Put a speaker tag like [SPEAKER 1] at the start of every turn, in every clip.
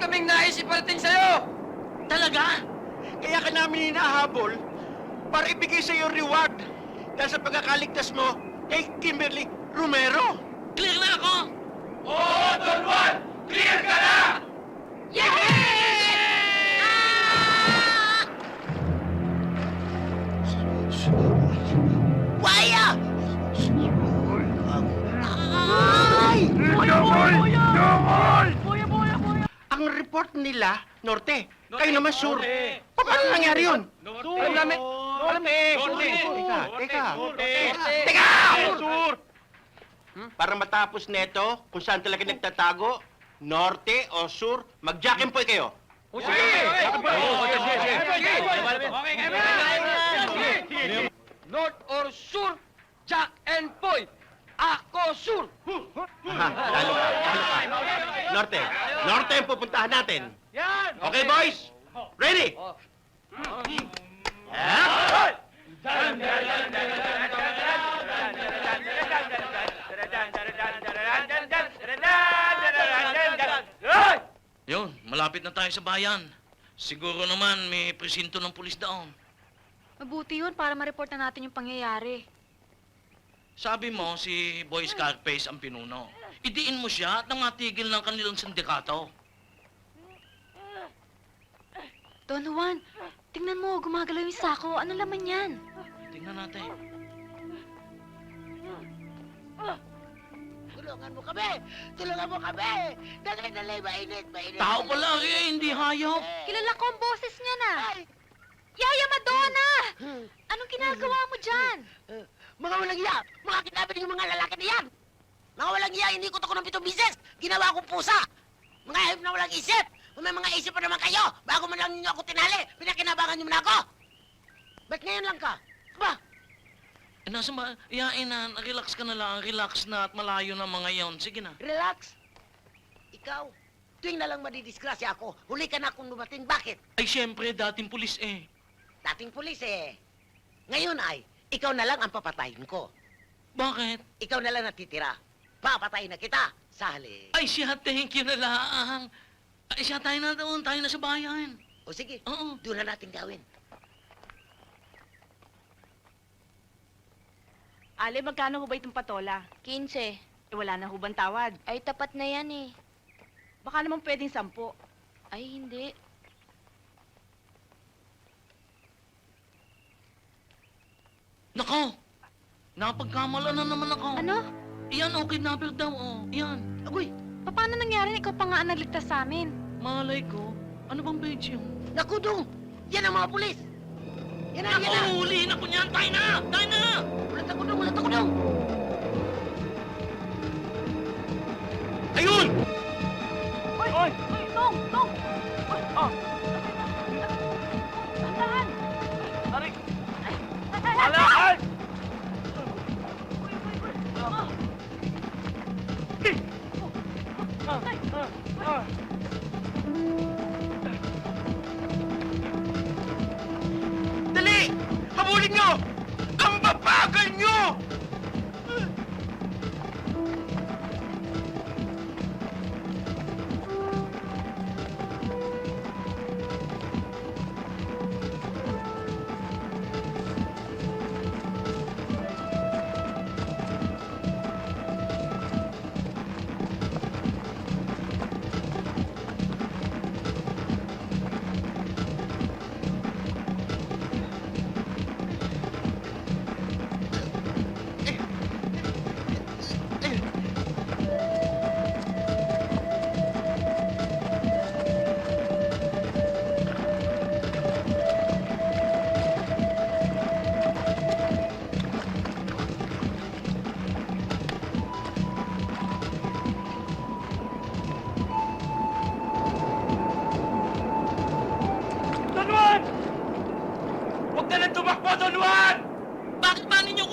[SPEAKER 1] kaming nais iparating sa'yo!
[SPEAKER 2] Talaga?
[SPEAKER 3] Kaya ka namin hinahabol para ibigay sa iyo reward dahil sa pagkakaligtas mo kay Kimberly Romero.
[SPEAKER 2] Clear na ako!
[SPEAKER 1] Oo, Don Juan! Clear ka na!
[SPEAKER 2] Waya! Ay!
[SPEAKER 3] Ang report nila, Norte. Kayo naman, Sur. Paano nangyari yun?
[SPEAKER 1] Alam namin! Alam
[SPEAKER 3] Teka, teka. Teka! Sur! Para matapos neto, kung saan talaga nagtatago, Norte o Sur, mag-jack and poy kayo.
[SPEAKER 1] North or Sur, Jack and Poy! Ako Sur!
[SPEAKER 3] Aha, lalo ka, lalo ka. Norte, Norte ang pupuntahan natin.
[SPEAKER 1] Yan!
[SPEAKER 3] Okay, boys? Ready? Yeah.
[SPEAKER 2] Yun, malapit na tayo sa bayan. Siguro naman may presinto ng pulis daon.
[SPEAKER 4] Mabuti yun para ma-report na natin yung pangyayari.
[SPEAKER 2] Sabi mo, si Boy Scarface ang pinuno. Idiin mo siya at nangatigil ng kanilang sindikato.
[SPEAKER 4] Don Juan, tingnan mo, gumagalaw yung sako. Ano laman yan?
[SPEAKER 2] Tingnan natin.
[SPEAKER 5] Tulungan mo kami! Tulungan mo kami! Dali, dali, mainit, mainit.
[SPEAKER 2] Tao pala eh, hindi hayop.
[SPEAKER 4] Kilala ko ang boses niya na.
[SPEAKER 5] Ay!
[SPEAKER 4] Yaya Madonna! Anong ginagawa mo dyan?
[SPEAKER 5] Mga walang iya! Mga kinabi ng mga lalaki na yan! Mga walang iya, hindi ko to ko ng pitong bises! Ginawa kong pusa! Mga hayop na walang isip! Kung may mga isip pa naman kayo, bago man lang ninyo ako tinali, pinakinabangan niyo na ako! Ba't ngayon lang ka? Ba?
[SPEAKER 2] Eh, nasa ba? Iyain na, relax ka na lang, relax na at malayo na mga yon. Sige na.
[SPEAKER 5] Relax! Ikaw, tuwing na lang madidisgrasya ako, huli ka na akong dumating. Bakit?
[SPEAKER 2] Ay, syempre, dating pulis eh.
[SPEAKER 5] Dating pulis eh. Ngayon ay, ikaw na lang ang papatayin ko.
[SPEAKER 2] Bakit?
[SPEAKER 5] Ikaw na lang natitira. Papatayin na kita. Sa halip.
[SPEAKER 2] Ay, siya, thank you na lang. Ay, siya, tayo na doon, tayo na sa bayan.
[SPEAKER 5] O sige,
[SPEAKER 2] Oo.
[SPEAKER 5] doon na natin gawin.
[SPEAKER 6] Ale, magkano ho ba itong patola?
[SPEAKER 4] 15.
[SPEAKER 6] Eh, wala na ho bang tawad?
[SPEAKER 4] Ay, tapat na yan eh.
[SPEAKER 6] Baka naman pwedeng sampu.
[SPEAKER 4] Ay, hindi.
[SPEAKER 2] Nako! Napagkamala na naman ako.
[SPEAKER 4] Ano?
[SPEAKER 2] Iyan, okay, kidnapper daw, oh. Iyan.
[SPEAKER 5] Agoy,
[SPEAKER 4] Paano nangyari na ikaw pa nga ang nagligtas sa amin?
[SPEAKER 2] Malay ko. Ano bang page yun?
[SPEAKER 5] naku dong! Yan ang mga pulis! Yan na, yan na!
[SPEAKER 2] Ako, hulihin ako niyan! Tayo na! Tayo na!
[SPEAKER 5] Ulat ako dong, ulat ako dong!
[SPEAKER 3] Ayun!
[SPEAKER 6] Hoy! Hoy! Hoy! Tong! Tong! Wala! Ay!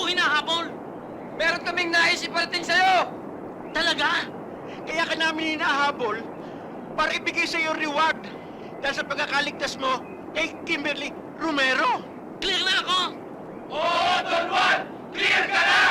[SPEAKER 2] Ba ninyo ko hinahabol?
[SPEAKER 1] Meron kaming nais iparating sa'yo!
[SPEAKER 2] Talaga?
[SPEAKER 3] Kaya ka namin hinahabol para ibigay sa iyo reward dahil sa pagkakaligtas mo kay Kimberly Romero.
[SPEAKER 2] Clear na ako!
[SPEAKER 1] Oo, Don Juan! Clear ka na!